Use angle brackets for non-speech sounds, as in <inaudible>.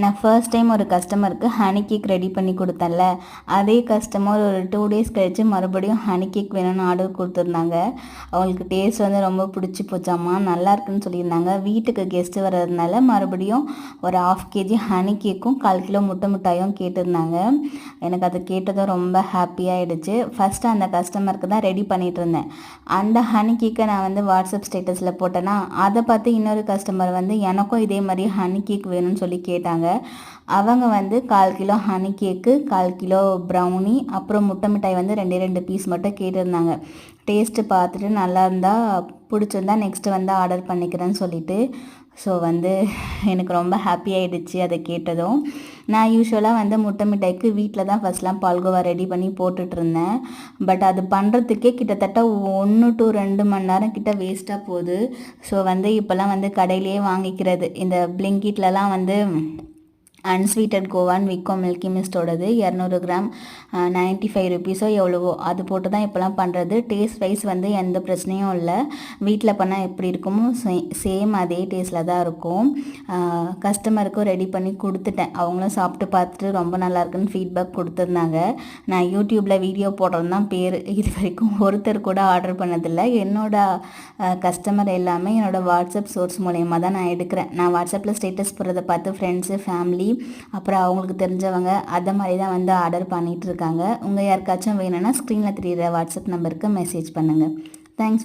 நான் first time ஒரு கஸ்டமருக்கு ஹனி கேக் ரெடி பண்ணி கொடுத்தேன்ல. அதே கஸ்டமர் ஒரு டூ டேஸ் கழித்து மறுபடியும் ஹனி கேக் வேணும்னு ஆர்டர் கொடுத்துருந்தாங்க. அவங்களுக்கு டேஸ்ட் வந்து ரொம்ப பிடிச்சி போச்சாம்மா நல்லா இருக்குன்னு சொல்லியிருந்தாங்க. வீட்டுக்கு கெஸ்ட்டு வர்றதுனால மறுபடியும் ஒரு ஆஃப் கேஜி ஹனி கேக்கும் கால் கிலோ முட்டை மிட்டாயும் கேட்டிருந்தாங்க. எனக்கு அது கேட்டதும் ரொம்ப ஹாப்பியாகிடுச்சு ஃபஸ்ட்டு அந்த கஸ்டமருக்கு தான் ரெடி பண்ணிகிட்டு இருந்தேன் அந்த ஹனி கேக்கை நான் வந்து வாட்ஸ்அப் ஸ்டேட்டஸில் போட்டேன்னா அதை பார்த்து இன்னொரு கஸ்டமர் வந்து எனக்கும் இதே மாதிரி ஹனி கேக் வேணும்னு சொல்லி கேட்டாங்க. அவங்க வந்து கால் கிலோ ஹனி கேக்கு கால் கிலோ ப்ரௌனி அப்புறம் முட்டை மிட்டாய் வந்து ரெண்டே ரெண்டு பீஸ் மட்டும் கேட்டிருந்தாங்க. டேஸ்ட்டு பார்த்துட்டு நல்லா இருந்தால் பிடிச்சிருந்தா நெக்ஸ்ட்டு வந்து ஆர்டர் பண்ணிக்கிறேன்னு சொல்லிட்டு. ஸோ வந்து எனக்கு ரொம்ப ஹாப்பி ஆகிடுச்சு அதை கேட்டதும். நான் யூஸ்வலாக வந்து முட்டை மிட்டாய்க்கு வீட்டில் தான் ஃபஸ்ட்லாம் பால்கோவா ரெடி பண்ணி போட்டுட்ருந்தேன். பட் அது பண்ணுறதுக்கே கிட்டத்தட்ட ஒன்று டு ரெண்டு மணி நேரம் கிட்ட வேஸ்ட்டாக போகுது. ஸோ வந்து இப்போல்லாம் வந்து கடையிலேயே வாங்கிக்கிறது. இந்த பிளிங்கிட்லலாம் வந்து அன்ஸ்வீட்டட் கோவான் விக்கோ மில்கி மிஸ்டோடது இரநூறு கிராம் நைன்ட்டி ஃபைவ் ருபீஸோ எவ்வளவோ. அது போட்டு தான் இப்போலாம் பண்ணுறது டேஸ்ட் வைஸ் வந்து எந்த பிரச்சனையும் இல்லை. வீட்டில் பண்ணால் எப்படி இருக்குமோ சே சேம் அதே டேஸ்ட்டில் தான் இருக்கும். கஸ்டமருக்கும் ரெடி பண்ணி கொடுத்துட்டேன். அவங்களும் சாப்பிட்டு பார்த்துட்டு ரொம்ப நல்லா இருக்குன்னு ஃபீட்பேக் கொடுத்துருந்தாங்க. நான் யூடியூப்பில் வீடியோ போடுறது தான் பேர். <laughs> இது வரைக்கும் ஒருத்தர் கூட ஆர்டர் பண்ணதில்லை. என்னோட கஸ்டமர் எல்லாமே என்னோடய வாட்ஸ்அப் சோர்ஸ் மூலயமா தான் நான் எடுக்கிறேன். நான் வாட்ஸ்அப்பில் ஸ்டேட்டஸ் போடுறத பார்த்து ஃப்ரெண்ட்ஸு ஃபேமிலி அப்புறம் அவங்களுக்கு தெரிஞ்சவங்க அதை மாதிரி தான் வந்து ஆர்டர் பண்ணிகிட்டு இருக்காங்க. உங்கள் யாருக்காச்சும் வேணும்னா ஸ்க்ரீனில் தெரியிற வாட்ஸ்அப் நம்பருக்கு மெசேஜ் பண்ணுங்கள் தேங்க்ஸ்